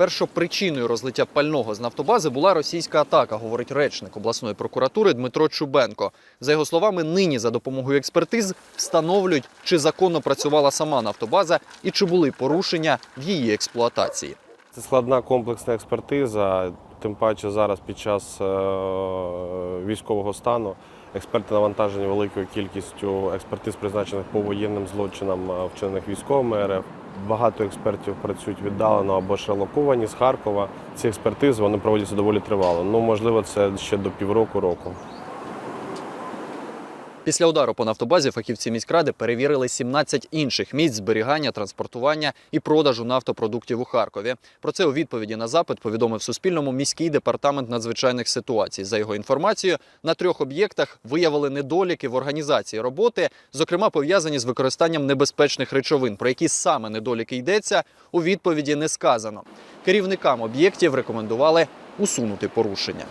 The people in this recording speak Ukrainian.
Першопричиною розлиття пального з нафтобази була російська атака, говорить речник обласної прокуратури Дмитро Чубенко. За його словами, нині за допомогою експертиз встановлюють, чи законно працювала сама нафтобаза і чи були порушення в її експлуатації. Це складна комплексна експертиза, тим паче зараз під час е, військового стану експерти навантажені великою кількістю експертиз, призначених по воєнним злочинам, е, вчинених військовими РФ. Багато експертів працюють віддалено або ще локовані з Харкова. Ці експертизи вони проводяться доволі тривало. Ну, можливо, це ще до півроку року. Після удару по нафтобазі фахівці міськради перевірили 17 інших місць зберігання, транспортування і продажу нафтопродуктів у Харкові. Про це у відповіді на запит повідомив Суспільному міський департамент надзвичайних ситуацій. За його інформацією, на трьох об'єктах виявили недоліки в організації роботи, зокрема пов'язані з використанням небезпечних речовин. Про які саме недоліки йдеться, у відповіді не сказано. Керівникам об'єктів рекомендували усунути порушення.